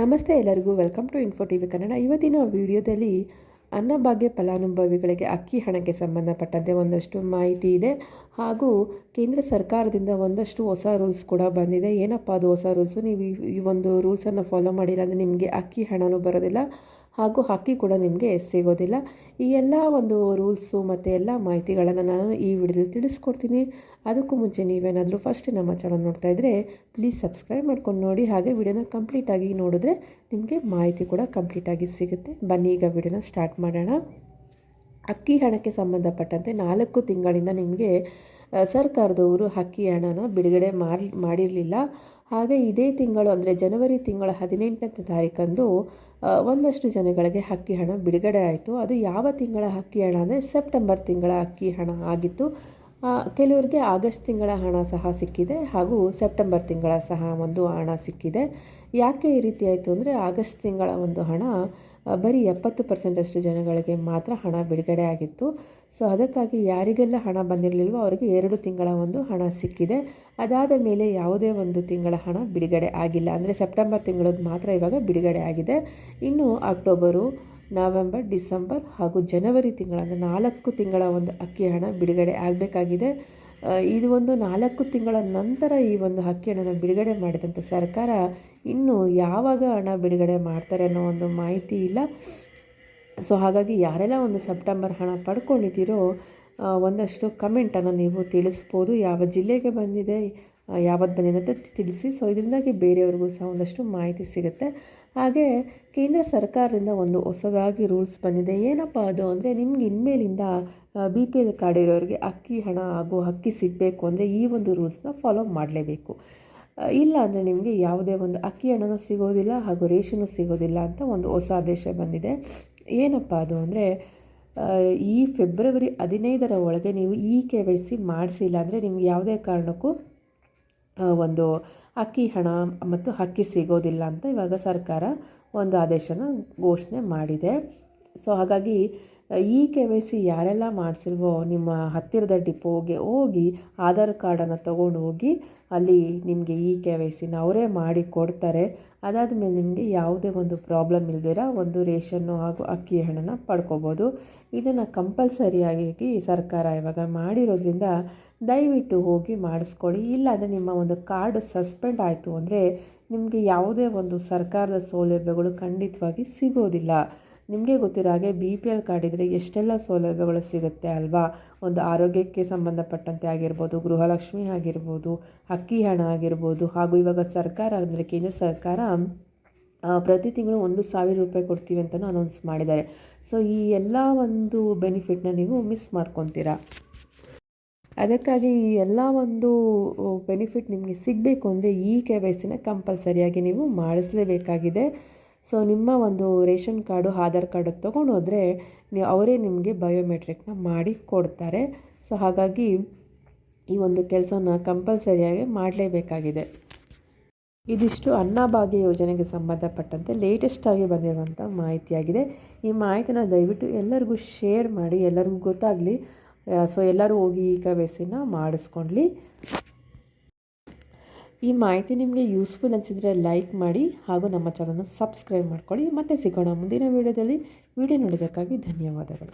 ನಮಸ್ತೆ ಎಲ್ಲರಿಗೂ welcome to info T V Kannada. ಇವತ್ತಿನ ವಿಡಿಯೋದಲ್ಲಿ ಅನ್ನಭಾಗ್ಯ ಫಲಾನುಭವಿಗಳಿಗೆ ಅಕ್ಕಿ ಹಣಕ್ಕೆ ಸಂಬಂಧಪಟ್ಟಂತೆ ಒಂದಷ್ಟು ಮಾಹಿತಿ ಇದೆ. ಹಾಗೂ ಕೇಂದ್ರ ಸರ್ಕಾರದಿಂದ ಒಂದಷ್ಟು ಹೊಸ ರೂಲ್ಸ್ ಕೂಡ ಬಂದಿದೆ. ಏನಪ್ಪ ಅದು ಹೊಸ ರೂಲ್ಸು? ನೀವು ಈ- ಒಂದು ರೂಲ್ಸನ್ನು ಫಾಲೋ ಮಾಡಿಲ್ಲ ಅಂದರೆ ನಿಮಗೆ ಅಕ್ಕಿ ಹಣನೂ ಬರೋದಿಲ್ಲ ಹಾಗೂ ಅಕ್ಕಿ ಕೂಡ ನಿಮಗೆ ಸಿಗೋದಿಲ್ಲ. ಈ ಎಲ್ಲ ಒಂದು ರೂಲ್ಸು ಮತ್ತು ಎಲ್ಲ ಮಾಹಿತಿಗಳನ್ನು ನಾನು ಈ ವಿಡಿಯೋದಲ್ಲಿ ತಿಳಿಸ್ಕೊಡ್ತೀನಿ. ಅದಕ್ಕೂ ಮುಂಚೆ ನೀವೇನಾದರೂ ಫಸ್ಟ್ ನಮ್ಮ ಚಾನಲ್ ನೋಡ್ತಾ ಇದ್ದರೆ ಪ್ಲೀಸ್ ಸಬ್ಸ್ಕ್ರೈಬ್ ಮಾಡ್ಕೊಂಡು ನೋಡಿ. ಹಾಗೆ ವಿಡಿಯೋನ ಕಂಪ್ಲೀಟಾಗಿ ನೋಡಿದ್ರೆ ನಿಮಗೆ ಮಾಹಿತಿ ಕೂಡ ಕಂಪ್ಲೀಟಾಗಿ ಸಿಗುತ್ತೆ. ಬನ್ನಿ, ಈಗ ವಿಡಿಯೋನ ಸ್ಟಾರ್ಟ್ ಮಾಡೋಣ. ಅಕ್ಕಿ ಹಣಕ್ಕೆ ಸಂಬಂಧಪಟ್ಟಂತೆ ನಾಲ್ಕು ತಿಂಗಳಿಂದ ನಿಮಗೆ ಸರ್ಕಾರದವರು ಅಕ್ಕಿ ಹಣನ ಬಿಡುಗಡೆ ಮಾಡಿ ಮಾಡಿರಲಿಲ್ಲ. ಹಾಗೆ ಇದೇ ತಿಂಗಳು ಅಂದರೆ ಜನವರಿ ತಿಂಗಳ ಹದಿನೆಂಟನೇ ತಾರೀಕಂದು ಒಂದಷ್ಟು ಜನಗಳಿಗೆ ಅಕ್ಕಿ ಹಣ ಬಿಡುಗಡೆ ಆಯಿತು. ಅದು ಯಾವ ತಿಂಗಳ ಅಕ್ಕಿ ಹಣ ಅಂದರೆ, ಸೆಪ್ಟೆಂಬರ್ ತಿಂಗಳ ಅಕ್ಕಿ ಹಣ ಆಗಿತ್ತು. ಕೆಲವರಿಗೆ ಆಗಸ್ಟ್ ತಿಂಗಳ ಹಣ ಸಹ ಸಿಕ್ಕಿದೆ ಹಾಗೂ ಸೆಪ್ಟೆಂಬರ್ ತಿಂಗಳ ಸಹ ಒಂದು ಹಣ ಸಿಕ್ಕಿದೆ. ಯಾಕೆ ಈ ರೀತಿ ಆಯಿತು ಅಂದರೆ ಆಗಸ್ಟ್ ತಿಂಗಳ ಒಂದು ಹಣ ಬರೀ ಎಪ್ಪತ್ತು ಪರ್ಸೆಂಟಷ್ಟು ಜನಗಳಿಗೆ ಮಾತ್ರ ಹಣ ಬಿಡುಗಡೆ ಆಗಿತ್ತು. ಸೊ, ಅದಕ್ಕಾಗಿ ಯಾರಿಗೆಲ್ಲ ಹಣ ಬಂದಿರಲಿಲ್ವೋ ಅವರಿಗೆ ಎರಡು ತಿಂಗಳ ಒಂದು ಹಣ ಸಿಕ್ಕಿದೆ. ಅದಾದ ಮೇಲೆ ಯಾವುದೇ ಒಂದು ತಿಂಗಳ ಹಣ ಬಿಡುಗಡೆ ಆಗಿಲ್ಲ. ಅಂದರೆ ಸೆಪ್ಟೆಂಬರ್ ತಿಂಗಳದ್ದು ಮಾತ್ರ ಇವಾಗ ಬಿಡುಗಡೆ ಆಗಿದೆ. ಇನ್ನು ಅಕ್ಟೋಬರು ನವೆಂಬರ್, ಡಿಸೆಂಬರ್ ಹಾಗೂ ಜನವರಿ ತಿಂಗಳ ಅಂದರೆ ನಾಲ್ಕು ತಿಂಗಳ ಒಂದು ಅಕ್ಕಿ ಹಣ ಬಿಡುಗಡೆ ಆಗಬೇಕಾಗಿದೆ. ಇದು ಒಂದು ನಾಲ್ಕು ತಿಂಗಳ ನಂತರ ಈ ಒಂದು ಅಕ್ಕಿ ಹಣನ ಬಿಡುಗಡೆ ಮಾಡಿದಂಥ ಸರ್ಕಾರ ಇನ್ನು ಯಾವಾಗ ಹಣ ಬಿಡುಗಡೆ ಮಾಡ್ತಾರೆ ಅನ್ನೋ ಒಂದು ಮಾಹಿತಿ ಇಲ್ಲ. ಸೊ, ಹಾಗಾಗಿ ಯಾರೆಲ್ಲ ಒಂದು ಸೆಪ್ಟೆಂಬರ್ ಹಣ ಪಡ್ಕೊಂಡಿದ್ದೀರೋ ಒಂದಷ್ಟು ಕಮೆಂಟನ್ನು ನೀವು ತಿಳಿಸ್ಬೋದು. ಯಾವ ಜಿಲ್ಲೆಗೆ ಬಂದಿದೆ ಯಾವತ್ತು ಬಂದಿದೆ ಅಂತ ತಿಳಿಸಿ. ಸೊ ಇದರಿಂದಾಗಿ ಬೇರೆಯವ್ರಿಗೂ ಸಹ ಒಂದಷ್ಟು ಮಾಹಿತಿ ಸಿಗುತ್ತೆ. ಹಾಗೆ ಕೇಂದ್ರ ಸರ್ಕಾರದಿಂದ ಒಂದು ಹೊಸದಾಗಿ ರೂಲ್ಸ್ ಬಂದಿದೆ. ಏನಪ್ಪ ಅದು ಅಂದರೆ ನಿಮ್ಗೆ ಇನ್ಮೇಲಿಂದ ಬಿ ಪಿ ಎಲ್ ಕಾರ್ಡ್ ಇರೋರಿಗೆ ಅಕ್ಕಿ, ಹಣ ಹಾಗೂ ಅಕ್ಕಿ ಸಿಗಬೇಕು ಅಂದರೆ ಈ ಒಂದು ರೂಲ್ಸ್ನ ಫಾಲೋ ಮಾಡಲೇಬೇಕು. ಇಲ್ಲ ಅಂದರೆ ನಿಮಗೆ ಯಾವುದೇ ಒಂದು ಅಕ್ಕಿ, ಹಣನೂ ಸಿಗೋದಿಲ್ಲ ಹಾಗೂ ರೇಷನು ಸಿಗೋದಿಲ್ಲ ಅಂತ ಒಂದು ಹೊಸ ಆದೇಶ ಬಂದಿದೆ. ಏನಪ್ಪ ಅದು ಅಂದರೆ ಈ ಫೆಬ್ರವರಿ ಹದಿನೈದರ ಒಳಗೆ ನೀವು ಇ ಕೆ ವೈ ಸಿ ಮಾಡಿಸಿಲ್ಲ ಅಂದರೆ ನಿಮ್ಗೆ ಯಾವುದೇ ಕಾರಣಕ್ಕೂ ಒಂದು ಅಕ್ಕಿ ಹಣ ಮತ್ತು ಅಕ್ಕಿ ಸಿಗೋದಿಲ್ಲ ಅಂತ ಇವಾಗ ಸರ್ಕಾರ ಒಂದು ಆದೇಶನ ಘೋಷಣೆ ಮಾಡಿದೆ. ಸೊ ಹಾಗಾಗಿ ಇ ಕೆ ವೈ ಸಿ ಯಾರೆಲ್ಲ ಮಾಡಿಸಿಲ್ವೋ ನಿಮ್ಮ ಹತ್ತಿರದ ಡಿಪೋಗೆ ಹೋಗಿ ಆಧಾರ್ ಕಾರ್ಡನ್ನು ತೊಗೊಂಡು ಹೋಗಿ ಅಲ್ಲಿ ನಿಮಗೆ ಇ ಕೆ ವೈ ಸಿನ ಅವರೇ ಮಾಡಿ ಕೊಡ್ತಾರೆ. ಅದಾದ ಮೇಲೆ ನಿಮಗೆ ಯಾವುದೇ ಒಂದು ಪ್ರಾಬ್ಲಮ್ ಇಲ್ದಿರ ಒಂದು ರೇಷನ್ನು ಹಾಗೂ ಅಕ್ಕಿ ಹಣನ ಪಡ್ಕೋಬೋದು. ಇದನ್ನು ಕಂಪಲ್ಸರಿಯಾಗಿ ಸರ್ಕಾರ ಇವಾಗ ಮಾಡಿರೋದ್ರಿಂದ ದಯವಿಟ್ಟು ಹೋಗಿ ಮಾಡಿಸ್ಕೊಳ್ಳಿ. ಇಲ್ಲಾಂದರೆ ನಿಮ್ಮ ಒಂದು ಕಾರ್ಡ್ ಸಸ್ಪೆಂಡ್ ಆಯಿತು ಅಂದರೆ ನಿಮಗೆ ಯಾವುದೇ ಒಂದು ಸರ್ಕಾರದ ಸೌಲಭ್ಯಗಳು ಖಂಡಿತವಾಗಿ ಸಿಗೋದಿಲ್ಲ. ನಿಮಗೆ ಗೊತ್ತಿರೋ ಹಾಗೆ ಬಿ ಪಿ ಎಲ್ ಕಾರ್ಡ್ ಇದ್ದರೆ ಎಷ್ಟೆಲ್ಲ ಸೌಲಭ್ಯಗಳು ಸಿಗುತ್ತೆ ಅಲ್ವಾ? ಒಂದು ಆರೋಗ್ಯಕ್ಕೆ ಸಂಬಂಧಪಟ್ಟಂತೆ ಆಗಿರ್ಬೋದು, ಗೃಹಲಕ್ಷ್ಮಿ ಆಗಿರ್ಬೋದು, ಅಕ್ಕಿ ಹಣ ಆಗಿರ್ಬೋದು, ಹಾಗೂ ಇವಾಗ ಸರ್ಕಾರ ಅಂದರೆ ಕೇಂದ್ರ ಸರ್ಕಾರ ಪ್ರತಿ ತಿಂಗಳು ಒಂದು ಸಾವಿರ ರೂಪಾಯಿ ಕೊಡ್ತೀವಿ ಅಂತಲೂ ಅನೌನ್ಸ್ ಮಾಡಿದ್ದಾರೆ. ಸೊ ಈ ಎಲ್ಲ ಒಂದು ಬೆನಿಫಿಟ್ನ ನೀವು ಮಿಸ್ ಮಾಡ್ಕೊತೀರಾ? ಅದಕ್ಕಾಗಿ ಈ ಎಲ್ಲ ಒಂದು ಬೆನಿಫಿಟ್ ನಿಮಗೆ ಸಿಗಬೇಕು ಅಂದರೆ ಈ ಕೆ ವೈ ಸಿನ ಕಂಪಲ್ಸರಿಯಾಗಿ ನೀವು ಮಾಡಿಸಲೇಬೇಕಾಗಿದೆ. ಸೊ ನಿಮ್ಮ ಒಂದು ರೇಷನ್ ಕಾರ್ಡು, ಆಧಾರ್ ಕಾರ್ಡು ತೊಗೊಂಡು ಹೋದರೆ ನೀವು ಅವರೇ ನಿಮಗೆ ಬಯೋಮೆಟ್ರಿಕ್ನ ಮಾಡಿ ಕೊಡ್ತಾರೆ. ಸೊ ಹಾಗಾಗಿ ಈ ಒಂದು ಕೆಲಸನ ಕಂಪಲ್ಸರಿಯಾಗಿ ಮಾಡಲೇಬೇಕಾಗಿದೆ. ಇದಿಷ್ಟು ಅನ್ನಭಾಗ್ಯ ಯೋಜನೆಗೆ ಸಂಬಂಧಪಟ್ಟಂತೆ ಲೇಟೆಸ್ಟಾಗಿ ಬಂದಿರುವಂಥ ಮಾಹಿತಿಯಾಗಿದೆ. ಈ ಮಾಹಿತಿನ ದಯವಿಟ್ಟು ಎಲ್ಲರಿಗೂ ಶೇರ್ ಮಾಡಿ, ಎಲ್ಲರಿಗೂ ಗೊತ್ತಾಗಲಿ ಸೊ ಎಲ್ಲರೂ ಹೋಗಿ ಈ ಕವೆಸಿನ ಮಾಡಿಸ್ಕೊಳ್ಳಿ ಈ ಮಾಹಿತಿ ನಿಮಗೆ ಯೂಸ್ಫುಲ್ ಅನಿಸಿದರೆ ಲೈಕ್ ಮಾಡಿ ಹಾಗೂ ನಮ್ಮ ಚಾನಲ್ನ ಸಬ್ಸ್ಕ್ರೈಬ್ ಮಾಡ್ಕೊಳ್ಳಿ. ಮತ್ತೆ ಸಿಗೋಣ ಮುಂದಿನ ವೀಡಿಯೋದಲ್ಲಿ ವಿಡಿಯೋ ನೋಡೋದಕ್ಕಾಗಿ ಧನ್ಯವಾದಗಳು.